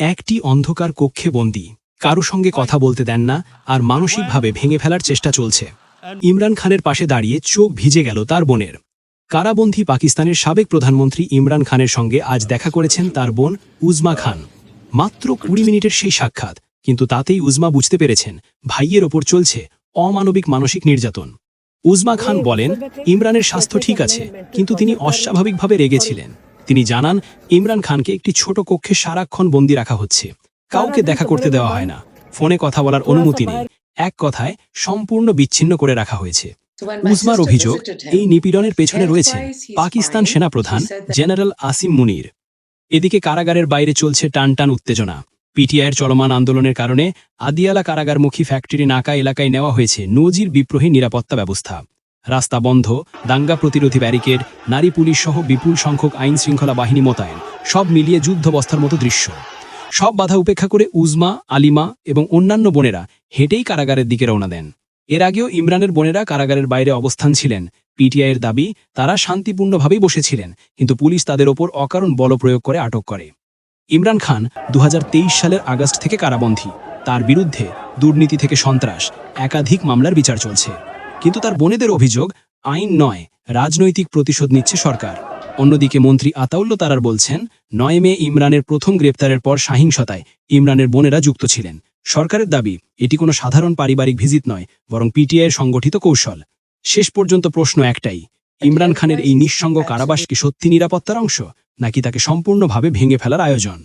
একটি অন্ধকার কক্ষে বন্দী। কারও সঙ্গে কথা বলতে দেন না আর মানসিকভাবে ভেঙে ফেলার চেষ্টা চলছে। ইমরান খানের পাশে দাঁড়িয়ে চোখ ভিজে গেল তার বোনের। কারাবন্দী পাকিস্তানের সাবেক প্রধানমন্ত্রী ইমরান খানের সঙ্গে আজ দেখা করেছেন তার বোন উজমা খান। মাত্র কুড়ি মিনিটের সেই সাক্ষাৎ কিন্তু তাতেই উজমা বুঝতে পেরেছেন ভাইয়ের ওপর চলছে অমানবিক মানসিক নির্যাতন। উজমা খান বলেন ইমরানের স্বাস্থ্য ঠিক আছে কিন্তু তিনি অস্বাভাবিকভাবে রেগেছিলেন তিনি জানান ইমরান খানকে একটি ছোট কক্ষে সারাক্ষণ বন্দি রাখা হচ্ছে। কাউকে দেখা করতে দেওয়া হয় না। ফোনে কথা বলার অনুমতি নেই। এক কথায় সম্পূর্ণ বিচ্ছিন্ন করে রাখা হয়েছে। উজমার অভিযোগ এই নিপীড়নের পেছনে রয়েছে পাকিস্তান সেনাপ্রধান জেনারেল আসিম মুনির। এদিকে কারাগারের বাইরে চলছে টানটান উত্তেজনা। পিটিআইয়ের চলমান আন্দোলনের কারণে আদিয়ালা কারাগারমুখী ফ্যাক্টরি নাকা এলাকায় নেওয়া হয়েছে নজির বিপ্রহী নিরাপত্তা ব্যবস্থা। রাস্তা বন্ধ, দাঙ্গা প্রতিরোধী ব্যারিকেড, নারী পুলিশ সহ বিপুল সংখ্যক আইন শৃঙ্খলা বাহিনী মোতায়েন, সব মিলিয়ে যুদ্ধবস্থার মতো দৃশ্য। সব বাধা উপেক্ষা করে উজমা, আলিমা এবং অন্যান্য বোনেরা হেঁটেই কারাগারের দিকে রওনা দেন। এর আগেও ইমরানের বোনেরা কারাগারের বাইরে অবস্থান ছিলেন। পিটিআইয়ের দাবি, তারা শান্তিপূর্ণভাবেই বসেছিলেন, কিন্তু পুলিশ তাদের ওপর অকারণ বল প্রয়োগ করে আটক করে। ইমরান খান দু হাজার তেইশ সালের আগস্ট থেকে কারাবন্ধী তার বিরুদ্ধে দুর্নীতি থেকে সন্ত্রাস, একাধিক মামলার বিচার চলছে। কিন্তু তার বোনেদের অভিযোগ, আইন নয়, রাজনৈতিক প্রতিশোধ নিচ্ছে সরকার। অন্যদিকে মন্ত্রী আতাউল্য তারার বলছেন, নয় মে ইমরানের প্রথম গ্রেপ্তারের পর সাহিংসতায় ইমরানের বোনেরা যুক্ত ছিলেন। সরকারের দাবি, এটি কোনো সাধারণ পারিবারিক ভিজিট নয়, বরং পিটিআইয়ের সংগঠিত কৌশল। শেষ পর্যন্ত প্রশ্ন একটাই, ইমরান খানের এই নিঃসঙ্গ কারাবাস কি সত্যি নিরাপত্তার অংশ, নাকি তাকে সম্পূর্ণভাবে ভেঙে ফেলার আয়োজন?